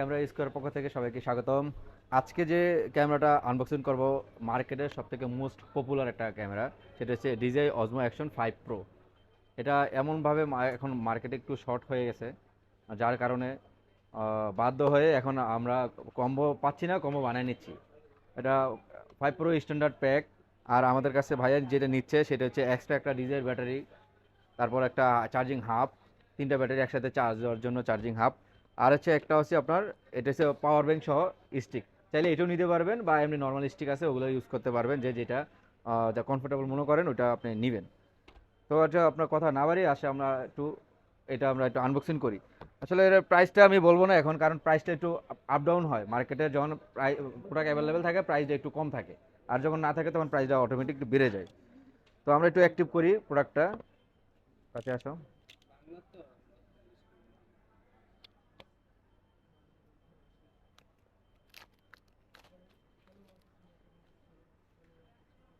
Camera square পক্ষ থেকে সবাইকে স্বাগতম। আজকে যে ক্যামেরাটা আনবক্সিং করব মার্কেটের সব থেকে মোস্ট পপুলার একটা ক্যামেরা, সেটা হচ্ছে DJI Osmo action five pro এটা এমনভাবে এখন মার্কেটে একটু শর্ট হয়ে গেছে, যার কারণে বাধ্য হয়ে এখন আমরা কম্বো পাচ্ছি না কম্বো বানিয়ে নিচ্ছি। এটা ফাইভ প্রো স্ট্যান্ডার্ড প্যাক আর আমাদের কাছে ভাইয়া যেটা নিচ্ছে সেটা হচ্ছে এক্সট্রা একটা ডিজেল ব্যাটারি তারপর একটা চার্জিং হাব তিনটা ব্যাটারি একসাথে চার্জ দেওয়ার জন্য চার্জিং হাব আর হচ্ছে একটা হচ্ছে আপনার, এটা হচ্ছে পাওয়ার ব্যাংক সহ স্টিক চাইলে এটাও নিতে পারবেন বা এমনি নর্মাল স্টিক আছে, ওগুলো ইউজ করতে পারবেন, যে যেটা যা কমফোর্টেবল মনে করেন, ওটা আপনি নেবেন। তো আচ্ছা আপনার কথা না বাড়িয়ে আসে আমরা একটু, এটা আমরা একটু আনবক্সিং করি। আসলে এর প্রাইসটা আমি বলব না এখন, কারণ প্রাইসটা একটু আপ ডাউন হয়। মার্কেটে যখন প্রাই প্রোডাক্ট অ্যাভেলেবেল থাকে প্রাইসটা একটু কম থাকে। আর যখন না থাকে, তখন প্রাইসটা অটোমেটিক বেড়ে যায়। তো আমরা একটু অ্যাক্টিভ করি প্রোডাক্টটা কাছে আসো।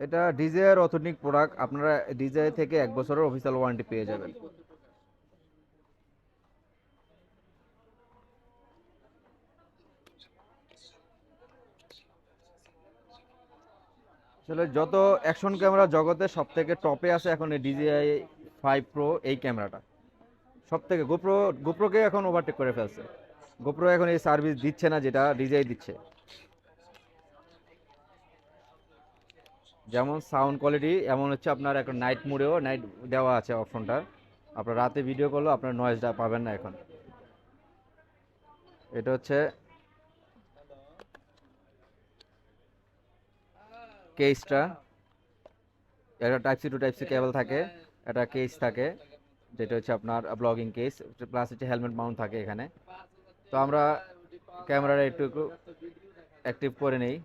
এটা ডিজায়ার অথেন্টিক প্রোডাক্ট। আপনারা ডিজাই থেকে এক বছরের অফিসিয়াল ওয়ারেন্টি পেয়ে যাবেন। আসলে যত অ্যাকশন ক্যামেরা জগতে সব থেকে টপে আছে এখন এই ডিজিআই ফাইভ প্রো এই ক্যামেরাটা সব থেকে গোপ্রো গোপ্রোকে এখন ওভারটেক করে ফেলছে। গোপ্রো এখন এই সার্ভিস দিচ্ছে না যেটা ডিজিআই দিচ্ছে। যেমন সাউন্ড কোয়ালিটি এমন হচ্ছে আপনার এখন নাইট মোডেও নাইট দেওয়া আছে অপশনটা আপনার রাতে ভিডিও করলেও আপনার নয়েজটা পাবেন না এখন। এটা হচ্ছে কেসটা এটা type C to type C cable থাকে, এটা কেস থাকে, যেটা হচ্ছে আপনার ব্লগিং কেস প্লাস হচ্ছে হেলমেট মাউন্ট থাকে এখানে। তো আমরা ক্যামেরাটা একটু একটু অ্যাক্টিভ করে নেই।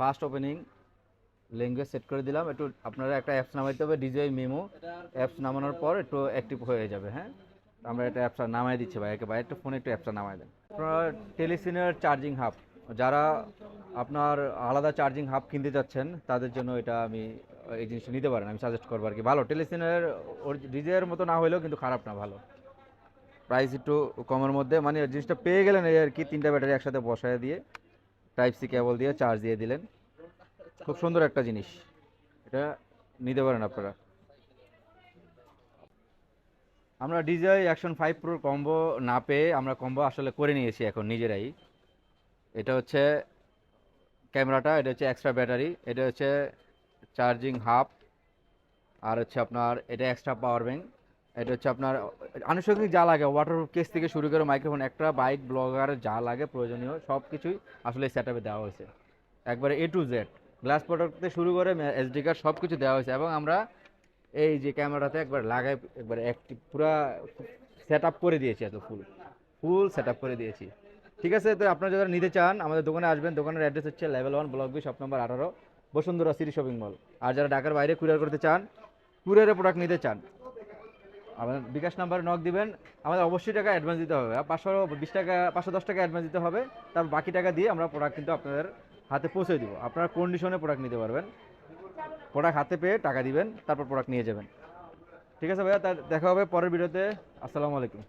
ফার্স্ট ওপেনিং ল্যাঙ্গুয়েজ সেট করে দিলাম। একটু আপনারা একটা অ্যাপস নামাইতে হবে ডিজাই মেমো অ্যাপস নামানোর পর একটু অ্যাক্টিভ হয়ে যাবে হ্যাঁ? আমরা একটা অ্যাপসটা নামাই দিচ্ছি ভাইকে ভাই একটু ফোনে একটু অ্যাপসটা নামাই দেন। আপনার টেলিসিনের চার্জিং হাব যারা আপনার আলাদা চার্জিং হাব কিনতে যাচ্ছেন, তাদের জন্য এটা আমি এই জিনিসটা নিতে পারেন, আমি সাজেস্ট করব আর কি। ভালো টেলিসিনের ওর ডিজাইয়ের মতো না হলেও কিন্তু খারাপ না, ভালো। প্রাইস একটু কমের মধ্যে মানে জিনিসটা পেয়ে গেলেন এই আর কি, তিনটা ব্যাটারি একসাথে বসায় দিয়ে। টাইপ সি কেবল দিয়ে চার্জ দিয়ে দিলেন। খুব সুন্দর একটা জিনিস। এটা নিতে পারেন আপনারা। আমরা ডিজাই অ্যাকশন ফাইভ প্রোর কম্বো না পেয়ে আমরা কম্বো আসলে করে নিয়েছি এখন নিজেরাই। এটা হচ্ছে ক্যামেরাটা, এটা হচ্ছে এক্সট্রা ব্যাটারি এটা হচ্ছে চার্জিং হাফ আর হচ্ছে আপনার এটা এক্সট্রা পাওয়ার ব্যাংক এটা হচ্ছে আপনার, আনুষঙ্গিক যা লাগে ওয়াটার কেস থেকে শুরু করে মাইক্রোফোন একটা বাইক ব্লগার যা লাগে, প্রয়োজনীয় সব কিছুই আসলে সেট আপে দেওয়া হয়েছে। একবারে A to Z glass product থেকে শুরু করে এসডি কার্ড সব কিছু দেওয়া হয়েছে এবং আমরা এই যে ক্যামেরাতে একবার লাগাই, একবার একটি পুরা সেট আপ করে দিয়েছি এত ফুল ফুল সেট আপ করে দিয়েছি। ঠিক আছে, তো আপনারা যারা নিতে চান, আমাদের দোকানে আসবেন, দোকানের অ্যাড্রেস হচ্ছে level one block B shop number আঠারো, বসুন্ধরা সিটি শপিং মল আর যারা ঢাকার বাইরে কুরিয়ার করতে চান কুরিয়ারে প্রোডাক্ট নিতে চান আমাদের বিকাশ নাম্বারে নক দিবেন। আমাদের অবশ্যই টাকা অ্যাডভান্স দিতে হবে। পাঁচশো বিশ টাকা, পাঁচশো দশ টাকা অ্যাডভান্স দিতে হবে। তার বাকি টাকা দিয়ে আমরা প্রোডাক্ট কিন্তু আপনাদের হাতে পৌঁছে দিব। আপনারা কন্ডিশনে প্রোডাক্ট নিতে পারবেন। প্রোডাক্ট হাতে পেয়ে টাকা দিবেন, তারপর প্রোডাক্ট নিয়ে যাবেন। ঠিক আছে ভাইয়া তার দেখা হবে পরের ভিডিওতে আসসালামু আলাইকুম।